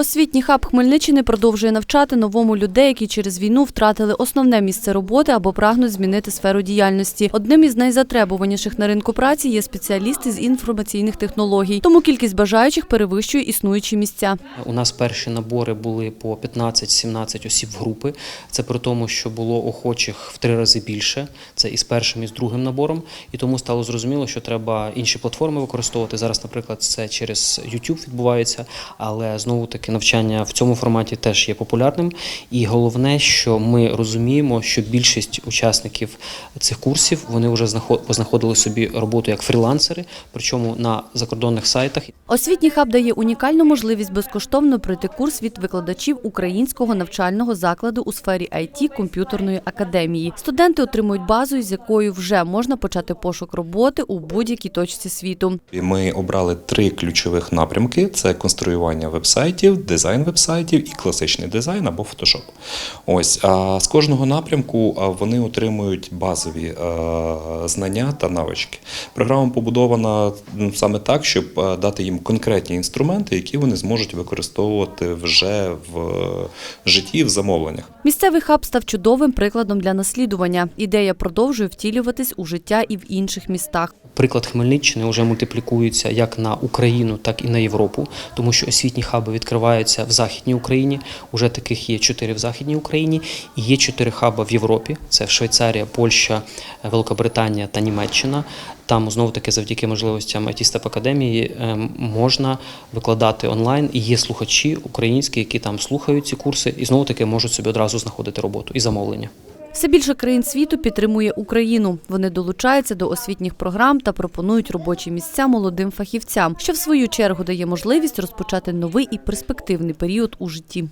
Освітній хаб Хмельниччини продовжує навчати новому людей, які через війну втратили основне місце роботи або прагнуть змінити сферу діяльності. Одним із найзатребуваніших на ринку праці є спеціалісти з інформаційних технологій. Тому кількість бажаючих перевищує існуючі місця. У нас перші набори були по 15-17 осіб групи. Це при тому, що було охочих в три рази більше. Це і з першим, і з другим набором. І тому стало зрозуміло, що треба інші платформи використовувати. Зараз, наприклад, це через YouTube відбувається, але знову таки навчання в цьому форматі теж є популярним. І головне, що ми розуміємо, що більшість учасників цих курсів вони вже знаход- познаходили собі роботу як фрілансери, причому на закордонних сайтах. Освітній хаб дає унікальну можливість безкоштовно пройти курс від викладачів українського навчального закладу у сфері IT комп'ютерної академії. Студенти отримують базу, з якою вже можна почати пошук роботи у будь-якій точці світу. Ми обрали три ключових напрямки: це конструювання вебсайтів, дизайн вебсайтів і класичний дизайн або фотошоп. Ось а з кожного напрямку вони отримують базові знання та навички. Програма побудована саме так, щоб дати їм конкретні інструменти, які вони зможуть використовувати вже в е, житті, в замовленнях. Місцевий хаб став чудовим прикладом для наслідування. Ідея продовжує втілюватись у життя і в інших містах. Приклад Хмельниччини вже мультиплікується як на Україну, так і на Європу, тому що освітні хаби відкриваються в Західній Україні. Уже таких є чотири в Західній Україні, і є чотири хаби в Європі: це Швейцарія, Польща, Великобританія та Німеччина. Там знову таки завдяки можливостям IT Step Академії ем, можна викладати онлайн. І є слухачі українські, які там слухають ці курси, і знову таки можуть собі одразу знаходити роботу і замовлення. Все більше країн світу підтримує Україну. Вони долучаються до освітніх програм та пропонують робочі місця молодим фахівцям, що в свою чергу дає можливість розпочати новий і перспективний період у житті.